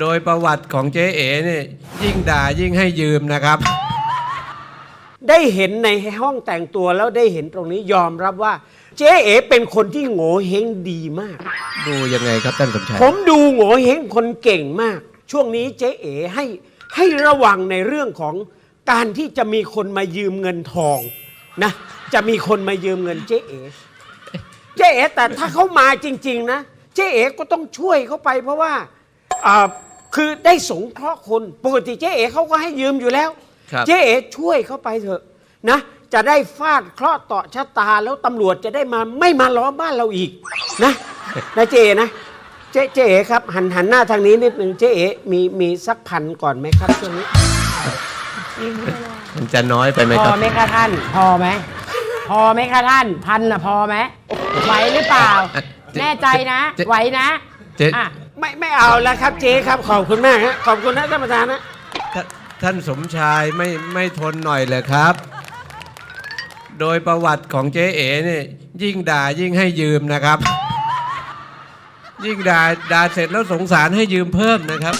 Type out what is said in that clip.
โดยประวัติของเจ๊เอ๋เนี่ยยิ่งด่ายิ่งให้ยืมนะครับ ได้เห็นในห้องแต่งตัวแล้วได้เห็นตรงนี้ยอมรับว่า เจ๊เอ๋เป็นคนที่โง่เฮงดีมาก ดูยังไงครับท่านสมชายผมดูโง่เฮงคนเก่งมาก ช่วงนี้เจ๊เอ๋ให้ให้ระวังในเรื่องของการที่จะมีคนมายืมเงินทองนะ จะมีคนมายืมเงินเจ๊เอ๋เจ๊เอ๋แต่ถ้าเขามาจริง ๆ นะ เจ๊เอ๋ก็ต้องช่วยเขาไปเพราะว่าอ่า คือได้สงเคราะห์คนปกติเจ๊เอ๋เขาก็ให้ยืมอยู่แล้ว ครับ เจ๊เอ๋ช่วยเขาไปเถอะนะ จะได้ฟาดเคราะห์ต่อชะตาแล้วตำรวจจะได้มาไม่มาล้อมบ้านเราอีกนะนะเจ๊เอ๋นะเจ๊เจ๊เอ๋ครับ หันหันหน้าทางนี้นิดนึงเจ๊เอ๋มีมีสักพันก่อนไหมครับช่วงนี้ มันจะน้อยไปไหมพคอรับ ไหมคะท่าน พอไหมพอไหมคะท่าน พันน่ะพอไหมไหวหรือเปล่าแน่ใจนะไหวนะเจ๊อะ ไม่เอาแล้วครับเจ๊ครับขอบคุณมากฮะขอบคุณนะท่านประธานนะทท่านสมชายไม่ไม่ทนหน่อยเลยครับ โดยประวัติของเจ๊เอ๋เนี่ยยิ่งด่ายิ่งให้ยืมนะครับ ยิ่งด่าด่าเสร็จแล้วสงสารให้ยืมเพิ่มนะครับ